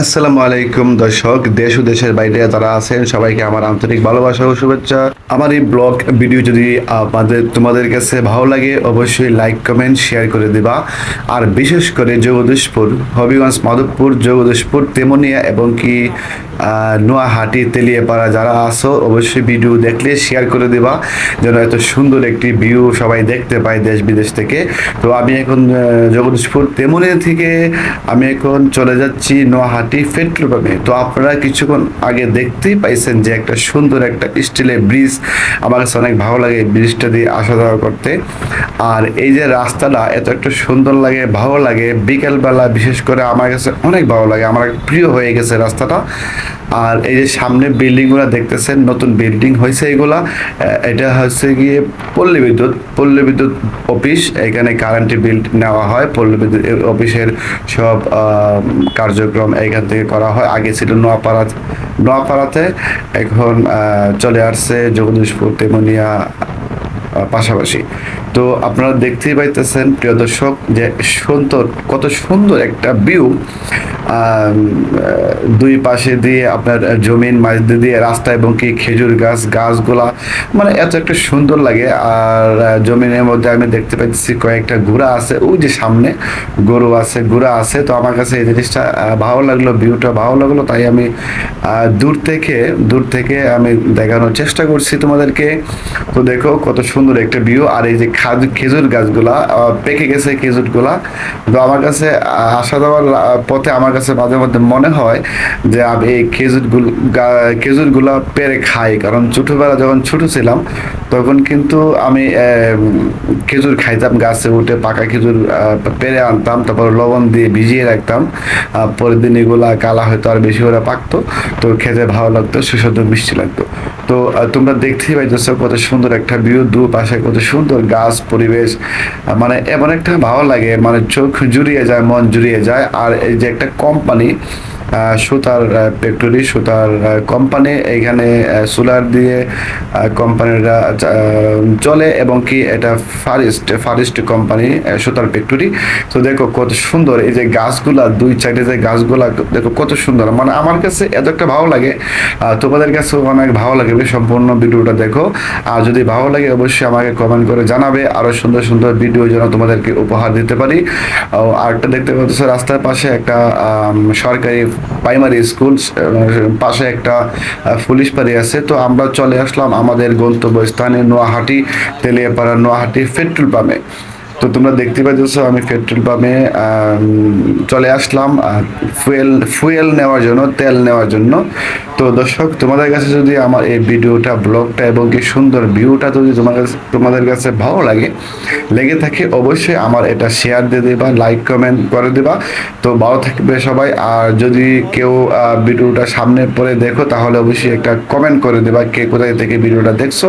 আসসালামু আলাইকুম দর্শক, দেশ ও দেশের বাইরে যারা আছেন, সবাইকে আমার আন্তরিক ভালোবাসা ও শুভেচ্ছা। আমার এই ব্লগ ভিডিও যদি আপনাদের তোমাদের কাছে ভালো লাগে, অবশ্যই লাইক কমেন্ট শেয়ার করে দিবা। আর বিশেষ করে জগদীশপুর, হবিগঞ্জ, মাধবপুর, জগদীশপুর, তেমনিয়া এবং কি নোয়াহাটি, তেলিয়াপাড়া যারা আসো অবশ্যই ভিডিও দেখলে শেয়ার করে দিবা, যেন এত সুন্দর একটি ভিউ সবাই দেখতে পায় দেশ বিদেশ থেকে। তো আমি এখন জগদীশপুর তেমনিয়া থেকে আমি এখন চলে যাচ্ছি নোয়াহাটি পেট্রোল পাম্পে তো আপনারা কিছুক্ষণ আগে দেখতেই পাইছেন যে একটা সুন্দর একটা স্টিলের ব্রিজ আমার কাছে অনেক ভালো লাগে ব্রিজটা দিয়ে আসা যাওয়া করতে। আর এই যে রাস্তাটা, এত একটা সুন্দর লাগে, ভালো লাগে। বিকেলবেলা বিশেষ করে আমার কাছে অনেক ভালো লাগে। আমার প্রিয় হয়ে গেছে রাস্তাটা। আর এই যে সামনে বিল্ডিংগুলো দেখতেছেন, নতুন বিল্ডিং হয়েছে এগুলা। এটা হচ্ছে গিয়ে পল্লী বিদ্যুৎ পল্লী বিদ্যুৎ অফিস এখানে কারেন্টের বিল নেওয়া হয়, পল্লী বিদ্যুৎ অফিসের সব কার্যক্রম এখান থেকে করা হয়। আগে ছিল নোয়াপাড়া, নোয়াপাড়াতে। এখন চলে আসছে জগদীশপুর, তেমনিয়া পাশাপাশি। তো আপনারা দেখতেই পাইতেছেন, প্রিয় দর্শক, যে সুন্দর, কত সুন্দর একটা ভিউ দুই পাশে দিয়ে আপনার জমিন মাঝ দিয়ে রাস্তা এবং কি খেজুর গাছ, গাছগুলা মানে এত একটা সুন্দর লাগে। আর জমিনের মধ্যে আমি দেখতে পাচ্ছি কয়েকটা ঘোড়া আছে। ওই যে সামনে গরু আছে ঘোড়া আছে। তো আমার কাছে এই জিনিসটা ভালো লাগল ভিউটা ভালো লাগল। তাই আমি দূর থেকে দূর থেকে আমি দেখানোর চেষ্টা করছি তোমাদেরকে। তো দেখো কত সুন্দর একটা ভিউ আর এই যে খাজু খেজুর গাছগুলা পেকে গেছে খেজুরগুলা। তো আমার কাছে আসা যাওয়ার পথে আমার কাছে মাঝে মধ্যে মনে হয় যে আমি এই খেজুর খেজুরগুলা পেরে খাই, কারণ ছোটবেলা যখন ছোট ছিলাম, তখন কিন্তু আমি খেজুর খাইতাম, গাছে উঠে পাকা খেজুর পেরে আনতাম, তারপর লবণ দিয়ে ভিজিয়ে রাখতাম পরের দিন এগুলা কালা হয়তো আর বেশি করে পাকতো, তো খেতে ভালো লাগতো, সুস্বাদু মিষ্টি লাগতো। তো তোমরা দেখতেই পাইতেছ কত সুন্দর একটা ভিউ দু পাশে কত সুন্দর গাছ, পরিবেশ মানে এমন একটা ভালো লাগে মানে চোখ জুড়িয়ে যায়, মন জুড়িয়ে যায়, আর এই যে একটা কোম্পানি সুতার ফ্যাক্টরি সুতার কোম্পানি এখানে সোলার দিয়ে কোম্পানিরা চলে এবং কি এটা ফারেস্ট ফারেস্ট কোম্পানি সুতার ফ্যাক্টরি তো দেখো কত সুন্দর এই যে গাছগুলা দুই সাইডে যে গাছগুলা দেখো কত সুন্দর। মানে আমার কাছে এত একটা ভালো লাগে তোমাদের কাছেও অনেক ভালো লাগবে সম্পূর্ণ ভিডিওটা দেখো। আর যদি ভালো লাগে অবশ্যই আমাকে কমেন্ট করে জানাবে আরও সুন্দর সুন্দর ভিডিও যেন তোমাদেরকে উপহার দিতে পারি। ও, আরেকটা দেখতে পাচ্ছ রাস্তার পাশে একটা সরকারি প্রাইমারি স্কুল পাশে একটা পুলিশ পাড়ি আছে। তো আমরা চলে আসলাম আমাদের গন্তব্যস্থানে নোয়াহাটি, তেলিয়াপাড়া, নোয়াহাটি পেট্রোল পাম্পে তো তোমরা দেখতে পাচ্ছ আমি পেট্রোল পাম্পে চলে আসলাম ফুয়েল ফুয়েল নেওয়ার জন্য, তেল নেওয়ার জন্য। তো দর্শক, তোমাদের কাছে যদি আমার এই ভিডিওটা, ব্লগটা এবং কি সুন্দর ভিউটা যদি তোমার কাছে, তোমাদের কাছে ভালো লাগে, লেগে থাকে, অবশ্যই আমার এটা শেয়ার দিয়ে দেবা লাইক কমেন্ট করে দেবা। তো ভালো থাকবে সবাই, আর যদি কেউ ভিডিওটা সামনে পরে দেখো, তাহলে অবশ্যই একটা কমেন্ট করে দেবা, কে কোথায় থেকে ভিডিওটা দেখছ।